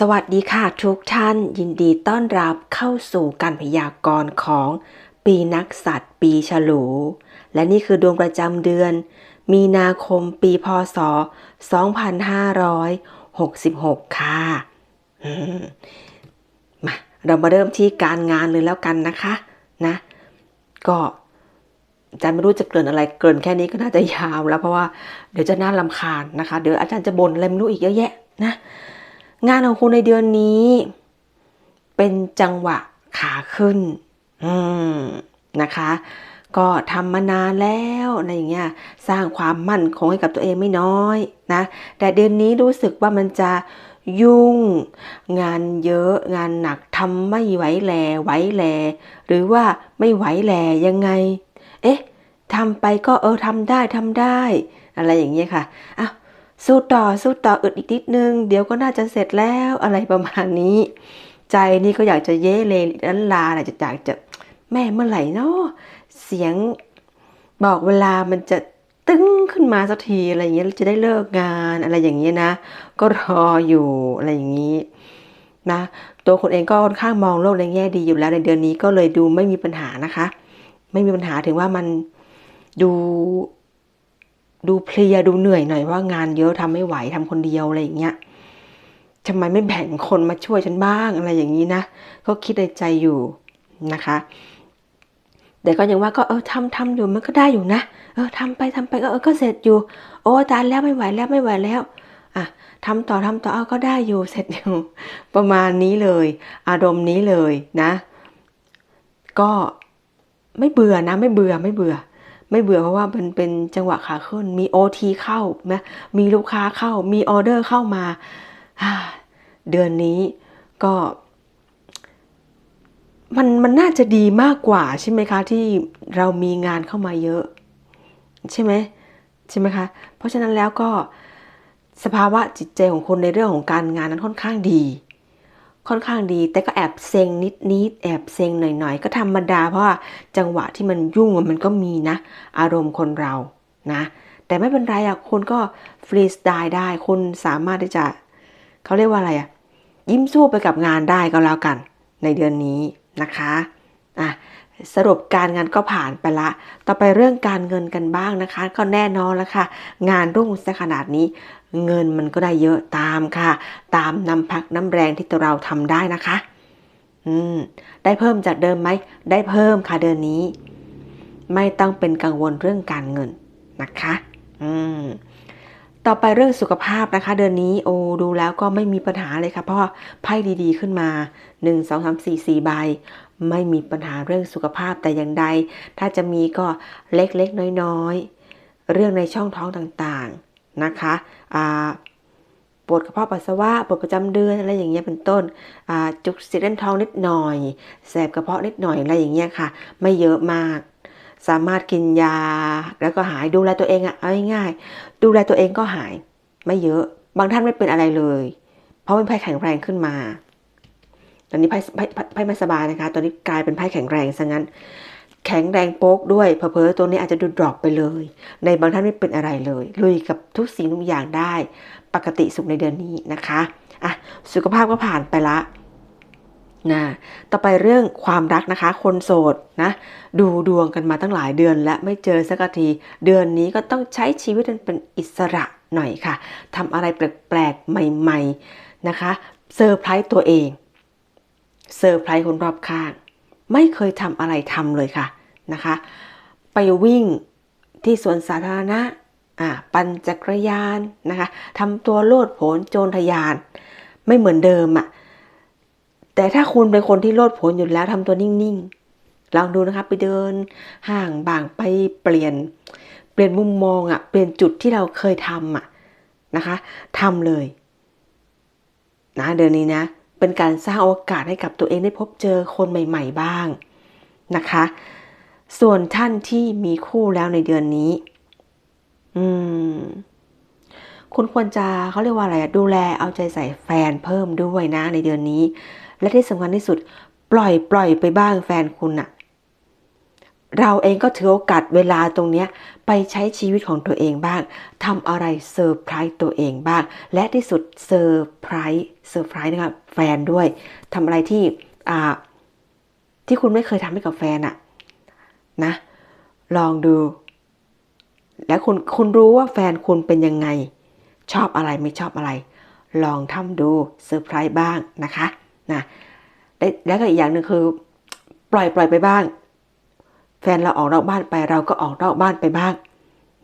สวัสดีค่ะทุกท่านยินดีต้อนรับเข้าสู่การพยากรณ์ของปีนักสัตว์ปีฉลู และนี่คือดวงประจำเดือน มีนาคมปีพศ 2566 ค่ะอืมมาเรามาเริ่มที่การงานเลยแล้วกันนะคะนะ ก็อาจารย์ไม่รู้จะเกินอะไรเกินแค่นี้ก็น่าจะยาวแล้วเพราะว่าเดี๋ยวจะน่าลำคาญนะคะ เดี๋ยวอาจารย์จะบ่นอะไรไม่รู้อีกเยอะแยะนะ งานของคุณในเดือนนี้ เป็นจังหวะขาขึ้น อืมนะคะ ก็ทำมานานแล้วอะไรอย่างเงี้ยสร้างความมั่นคงให้กับตัวเองไม่น้อยนะ แต่เดือนนี้รู้สึกว่ามันจะยุ่ง งานเยอะงานหนักทำไม่ไหวแลไหวแล หรือว่าไม่ไหวแลยังไง เอ๊ะทำไปก็เออทำได้ทำได้ อะไรอย่างเงี้ยค่ะอ้าว สู้ต่อสู้ต่ออึดอีกนิดนึง เดี๋ยวก็น่าจะเสร็จแล้วอะไรประมาณนี้ ใจนี่ก็อยากจะเย่เลยลันลาอยากจะอยากจะแม่เมื่อไหร่เนาะเสียงบอกเวลามันจะตึ้งขึ้นมาสักทีอะไรอย่างเงี้ยจะได้เลิกงานอะไรอย่างเงี้ยนะ ก็รออยู่อะไรอย่างนี้นะตัวคนเองก็ค่อนข้างมองโลกในแง่ดีอยู่แล้วในเดือนนี้ก็เลยดูไม่มีปัญหานะคะ ไม่มีปัญหาถึงว่ามันดู ดูเพลียดูเหนื่อยหน่อยว่างานเยอะทำไม่ไหวทำคนเดียวอะไรอย่างเงี้ยทำไมไม่แบ่งคนมาช่วยฉันบ้างอะไรอย่างนี้นะก็คิดในใจอยู่นะคะ แต่ก็ยังว่าก็เออทำทำอยู่มันก็ได้อยู่นะ เออทำไปทำไปก็เออก็เสร็จอยู่ โอ้ตายแล้วไม่ไหวแล้วไม่ไหวแล้วอะทำต่อทำต่อเอาก็ได้อยู่เสร็จอยู่ประมาณนี้เลย อารมณ์นี้เลยนะ ก็ไม่เบื่อนะ ไม่เบื่อไม่เบื่อ ไม่เบื่อเพราะว่ามันเป็นจังหวะขาขึ้น มีโอทีเข้านะมีลูกค้าเข้า มีออเดอร์เข้ามา เดือนนี้ก็ มันมันน่าจะดีมากกว่าใช่ไหมคะ ที่เรามีงานเข้ามาเยอะ ใช่ไหมใช่ไหมคะ เพราะฉะนั้นแล้วก็สภาวะจิตใจของคนในเรื่องของการงานนั้นค่อนข้างดี ค่อนข้างดี แต่ก็แอบเซ็งนิดนิดแอบเซ็งหน่อยๆ ก็ธรรมดาเพราะว่าจังหวะที่มันยุ่งมันก็มีนะ อารมณ์คนเรานะแต่ไม่เป็นไรอะคุณก็ฟรีสไตล์ได้คุณสามารถที่จะเขาเรียกว่าอะไรอะยิ้มสู้ไปกับงานได้ก็แล้วกัน ในเดือนนี้นะคะอะสรุปการงานก็ผ่านไปละ ต่อไปเรื่องการเงินกันบ้างนะคะ ก็แน่นอนแล้วค่ะ งานรุ่งซะขนาดนี้ เงินมันก็ได้เยอะตามค่ะ ตามน้ำพักน้ำแรงที่ตัวเราทำได้นะคะ อืม ได้เพิ่มจากเดิมไหม ได้เพิ่มค่ะเดือนนี้ ไม่ต้องเป็นกังวลเรื่องการเงินนะคะ อืม ต่อไปเรื่องสุขภาพนะคะ เดือนนี้โอ้ดูแล้วก็ไม่มีปัญหาเลยค่ะ เพราะไพ่ดีๆขึ้นมา 1 2 3 4 4ใบไม่มีปัญหาเรื่องสุขภาพแต่อย่างใด ถ้าจะมีก็เล็กๆ น้อยๆ เรื่องในช่องท้องต่างๆ นะคะ ปวดกระเพาะปัสสาวะปวดประจำเดือนอะไรอย่างเงี้ยเป็นต้นจุกสีเล่นท้องนิดหน่อยแสบกระเพาะนิดหน่อยอะไรอย่างเงี้ยค่ะ ไม่เยอะมาก สามารถกินยาแล้วก็หายดูแลตัวเองอะเอาง่ายๆดูแลตัวเองก็หาย ไม่เยอะ บางท่านไม่เป็นอะไรเลย เพราะเป็นไพ่แข็งแรงขึ้นมา ตอนนี้ไพ่ไพ่ไพ่ไม่สบายนะคะ ตอนนี้กลายเป็นไพ่แข็งแรงซะงั้น แข็งแรงโป๊กด้วยเพอเพอตัวนี้อาจจะดูดรอปไปเลย ในบางท่านไม่เป็นอะไรเลยลุยกับทุกสิ่งทุกอย่างได้ ปกติสุขในเดือนนี้นะคะอะสุขภาพก็ผ่านไปละนะต่อไปเรื่องความรักนะคะ คนโสดนะดูดวงกันมาตั้งหลายเดือนและไม่เจอสักที เดือนนี้ก็ต้องใช้ชีวิตเป็นอิสระหน่อยค่ะทำอะไรแปลกๆ ใหม่ ๆนะคะเซอร์ไพรส์ตัวเองเซอร์ไพรส์คนรอบข้าง ไม่เคยทำอะไรทำเลยค่ะ นะคะ ไปวิ่งที่สวนสาธารณะอ่าปั่นจักรยานนะคะทำตัวโลดโผนโจรทยาน ไม่เหมือนเดิมอะ่ะแต่ถ้าคุณเป็นคนที่โลดโผนอยู่แล้วทำตัวนิ่งๆลองดูนะคะไปเดินห่างบางไปเปลี่ยน เปลี่ยนมุมมองอะ่ะเปลี่ยนจุดที่เราเคยทำอะนะคะทำเลยนะเดือนนี้นะเป็นการสร้างโอกาสให้กับตัวเองได้พบเจอคนใหม่ ๆ บ้างนะคะ ส่วนท่านที่มีคู่แล้วในเดือนนี้ อืม คุณควรจะเขาเรียกว่าอะไรดูแลเอาใจใส่แฟนเพิ่มด้วยนะในเดือนนี้ และที่สำคัญที่สุด ปล่อยปล่อยไปบ้างแฟนคุณอะเราเองก็ถือโอกาสเวลาตรงเนี้ยไปใช้ชีวิตของตัวเองบ้างทำอะไรเซอร์ไพรส์ตัวเองบ้าง และที่สุดเซอร์ไพรส์เซอร์ไพรส์นะครับแฟนด้วยทำอะไรที่อ่าที่คุณไม่เคยทำให้กับแฟนอะ นะ ลองดู และคุณคุณรู้ว่าแฟนคุณเป็นยังไง ชอบอะไรไม่ชอบอะไร ลองทำดูเซอร์ไพรส์บ้างนะคะนะและแล้วก็อีกอย่างหนึ่งคือ ปล่อยปล่อยไปบ้าง แฟนเราออกนอกบ้านไปเราก็ออกนอกบ้านไปบ้าง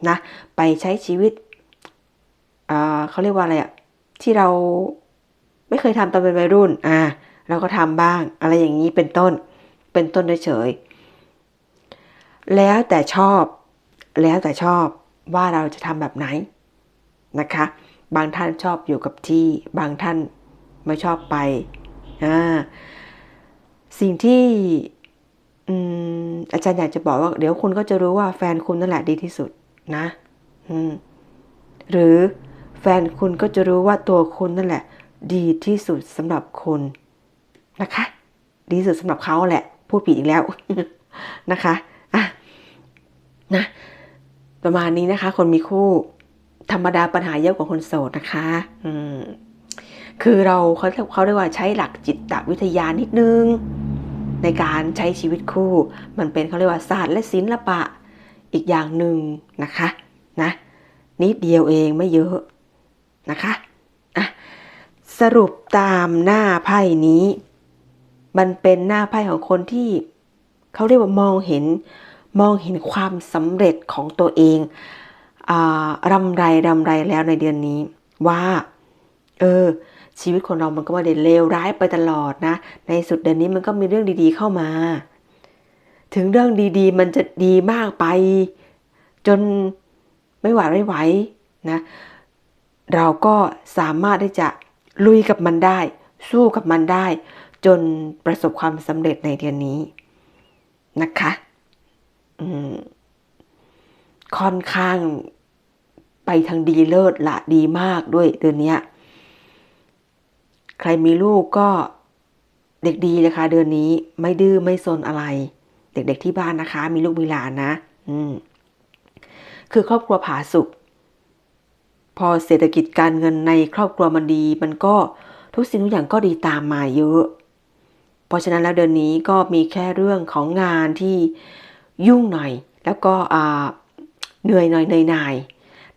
นะไปใช้ชีวิตเขาเรียกว่าอะไรอะที่เราไม่เคยทำตอนเป็นวัยรุ่นอ่าเราก็ทำบ้าง อะไรอย่างนี้เป็นต้นเป็นต้นเฉย แล้วแต่ชอบ แล้วแต่ชอบว่าเราจะทำแบบไหนนะคะ บางท่านชอบอยู่กับที่ บางท่านไม่ชอบไปอ่าสิ่งที่อาจารย์อยากจะบอกว่า เดี๋ยวคุณก็จะรู้ว่าแฟนคุณนั่นแหละดีที่สุดนะหรือแฟนคุณก็จะรู้ว่าตัวคุณนั่นแหละ ดีที่สุดสำหรับคุณนะคะ ดีที่สุดสำหรับเขาแหละ พูดผิดอีกแล้วนะคะ นะ ประมาณนี้นะคะ คนมีคู่ธรรมดาปัญหาเยอะกว่าคนโสดนะคะ อืมคือเราเขาเขาเรียกว่าใช้หลักจิตวิทยานิดนึง ในการใช้ชีวิตคู่ มันเป็นเขาเรียกว่าศาสตร์และศิลปะอีกอย่างหนึ่งนะคะนะนิดเดียวเองไม่เยอะนะคะอะสรุปตามหน้าไพ่นี้ มันเป็นหน้าไพ่ของคนที่เขาเรียกว่ามองเห็น มองเห็นความสำเร็จของตัวเองอรำไรรำไรแล้วในเดือนนี้ ว่า เออ ชีวิตของเรามันก็ไม่ได้เลวร้ายไปตลอดนะ ในสุดเดือนนี้มันก็มีเรื่องดีๆเข้ามา ถึงเรื่องดีๆ มันจะดีมากไป จนไม่หวาดไม่ไหวนะ เราก็สามารถที่จะลุยกับมันได้ สู้กับมันได้ จนประสบความสำเร็จในเดือนนี้นะคะ ค่อนข้างไปทางดีเลิศละดีมากด้วยเดือนนี้ใครมีลูกก็เด็กดีเลยค่ะเดือนนี้ไม่ดื้อไม่ซนอะไร เด็กๆที่บ้านนะคะ มีลูกมีหลานนะ อืม คือครอบครัวผาสุกพอเศรษฐกิจการเงินในครอบครัวมันดี มันก็ทุกสิ่งทุกอย่างก็ดีตามมาเยอะ เพราะฉะนั้นแล้วเดือนนี้ก็มีแค่เรื่องของงานที่ ยุ่งหน่อย แล้วก็เหนื่อยหน่อยเหนื่อยหน่าย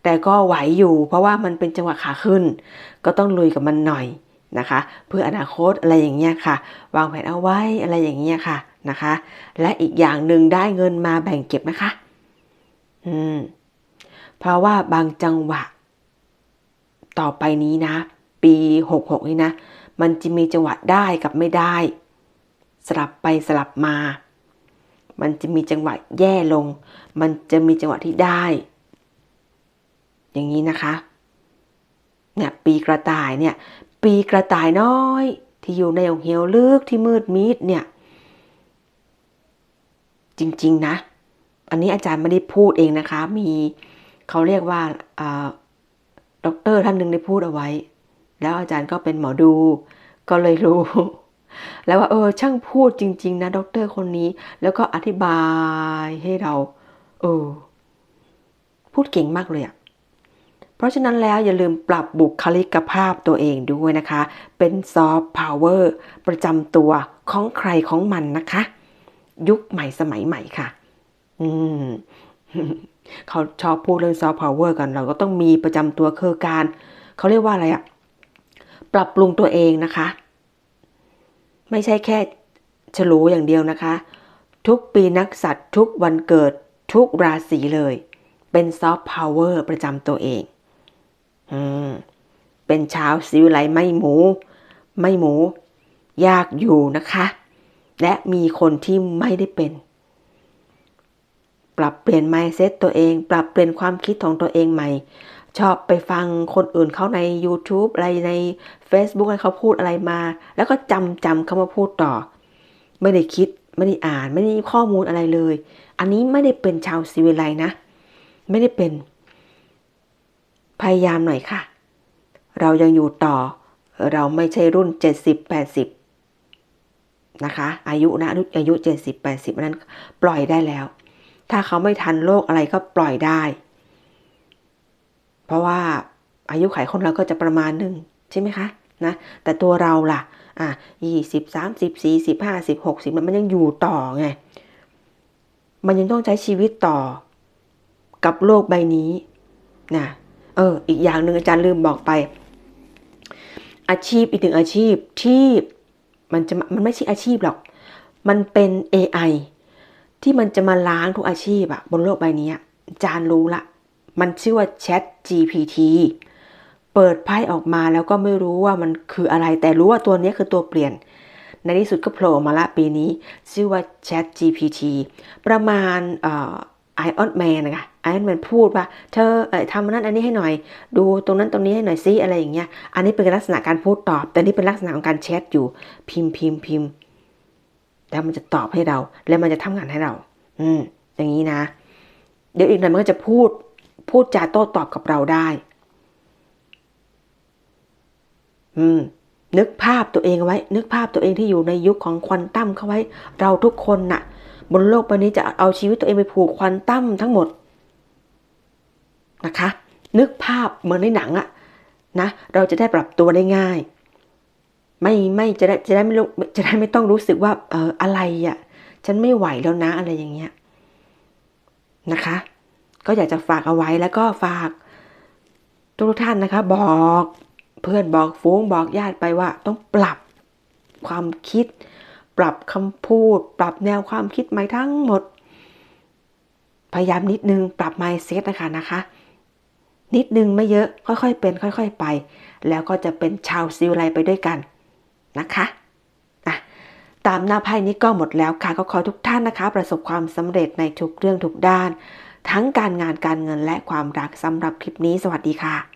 แต่ก็ไหวอยู่ เพราะว่ามันเป็นจังหวะขาขึ้น ก็ต้องลุยกับมันหน่อยนะคะ เพื่ออนาคตอะไรอย่างเงี้ยค่ะ วางแผนเอาไว้อะไรอย่างเงี้ยค่ะนะคะ และอีกอย่างหนึ่งได้เงินมาแบ่งเก็บนะคะ อืม เพราะว่าบางจังหวะ ต่อไปนี้นะ ปี66นี่นะ มันจะมีจังหวะได้กับไม่ได้ สลับไปสลับมา มันจะมีจังหวะแย่ลง มันจะมีจังหวะที่ได้ อย่างนี้นะคะเนี่ยปีกระต่ายเนี่ย ปีกระต่ายน้อย ที่อยู่ในองเหวลึกที่มืดมิดเนี่ย จริงๆนะ อันนี้อาจารย์ไม่ได้พูดเองนะคะ มีเขาเรียกว่าด็อกเตอร์ท่านหนึ่งได้พูดเอาไว้ แล้วอาจารย์ก็เป็นหมอดู ก็เลยรู้ แล้วว่าเออช่างพูดจริง ๆ นะด็อกเตอร์คนนี้ แล้วก็อธิบายให้เรา เออ พูดเก่งมากเลยอะเพราะฉะนั้นแล้วอย่าลืมปรับบุคลิกภาพตัวเองด้วยนะคะ เป็นซอฟต์พาวเวอร์ประจำตัวของใครของมันนะคะ ยุคใหม่สมัยใหม่ค่ะ อืมเขาชอบพูดเรื่องซอฟต์พาวเวอร์กันเราก็ต้องมีประจำตัวคือการ เขาเรียกว่าอะไรอะปรับปรุงตัวเองนะคะ ไม่ใช่แค่ฉลูอย่างเดียวนะคะ ทุกปีนักสัตว์ทุกวันเกิดทุกราศีเลย เป็นซอฟต์พาวเวอร์ประจำตัวเองอืมเป็นชาวสิวไลไม่หมู ไม่หมู ยากอยู่นะคะ และมีคนที่ไม่ได้เป็น ปรับเปลี่ยน mindset ตัวเอง ปรับเปลี่ยนความคิดของตัวเองใหม่ ชอบไปฟังคนอื่นเขาใน YouTube อะไรใน Facebook ให้เขาพูดอะไรมา แล้วก็จำจำเขามาพูดต่อ ไม่ได้คิดไม่ได้อ่านไม่ได้ข้อมูลอะไรเลย อันนี้ไม่ได้เป็นชาวสิวิไลนะ ไม่ได้เป็น พยายามหน่อยค่ะ เรายังอยู่ต่อ เราไม่ใช่รุ่น 70-80 นะคะ อายุนะอายุ 70 80นั้นปล่อยได้แล้ว ถ้าเขาไม่ทันโรคอะไรก็ปล่อยได้ เพราะว่าอายุไขคนเราก็จะประมาณหนึ่งใช่ไหมคะนะแต่ตัวเราล่ะอะยี่สิบสามสิบสี่สิบห้าสิบหกสิบมันยังอยู่ต่อไง มันยังต้องใช้ชีวิตต่อ กับโลกใบนี้นะเอออีกอย่างหนึ่งอาจารย์ลืมบอกไป อาชีพอีกหนึ่งอาชีพที่มันจะมันไม่ใช่อาชีพหรอก มันเป็น AI ที่มันจะมาล้างทุกอาชีพอะบนโลกใบนี้อาจารย์รู้ละ มันชื่อว่า Chat GPT เปิดไพ่ออกมาแล้วก็ไม่รู้ว่ามันคืออะไร แต่รู้ว่าตัวนี้คือตัวเปลี่ยน ในที่สุดก็โผล่มาละปีนี้ ชื่อว่า Chat GPT ประมาณไอออนแมนนะคะไอออนแมนพูดว่า เธอเออทำนั้นอันนี้ให้หน่อย ดูตรงนั้นตรงนี้ให้หน่อยซิอะไรอย่างเงี้ย อันนี้เป็นลักษณะการพูดตอบ แต่นี่เป็นลักษณะของการแชทอยู่ พิมพ์พิมพ์พิมพ์แล้วมันจะตอบให้เรา แล้วมันจะทำงานให้เรา อืม อย่างนี้นะ เดี๋ยวอีกหน่อยมันก็จะพูด พูดจาโต้ตอบกับเราได้ อืม นึกภาพตัวเองเอาไว้ นึกภาพตัวเองที่อยู่ในยุคของควอนตัมเข้าไว้ เราทุกคนน่ะ บนโลกใบนี้จะเอาชีวิตตัวเองไปผูกควอนตัมทั้งหมดนะคะ นึกภาพเหมือนในหนังอะนะเราจะได้ปรับตัวได้ง่าย ไม่ไม่จะได้จะได้ไม่จะได้ไม่ต้องรู้สึกว่าเอออะไรอะฉันไม่ไหวแล้วนะอะไรอย่างเงี้ยนะคะ ก็อยากจะฝากเอาไว้แล้วก็ฝาก ทุกท่านนะคะ บอกเพื่อนบอกฟูงบอกญาติไปว่า ต้องปรับความคิด ปรับคำพูด ปรับแนวความคิดใหม่ทั้งหมด พยายามนิดนึง ปรับ mindset นะคะนะคะ นิดนึงไม่เยอะค่อยๆเป็น ค่อย ๆไป แล้วก็จะเป็นชาวซิลไลไปด้วยกันนะคะอะตามหน้าไพ่นี้ก็หมดแล้วค่ะ ก็ขอทุกท่านนะคะ ประสบความสำเร็จในทุกเรื่องทุกด้าน ทั้งการงานการเงินและความรักสำหรับคลิปนี้สวัสดีค่ะ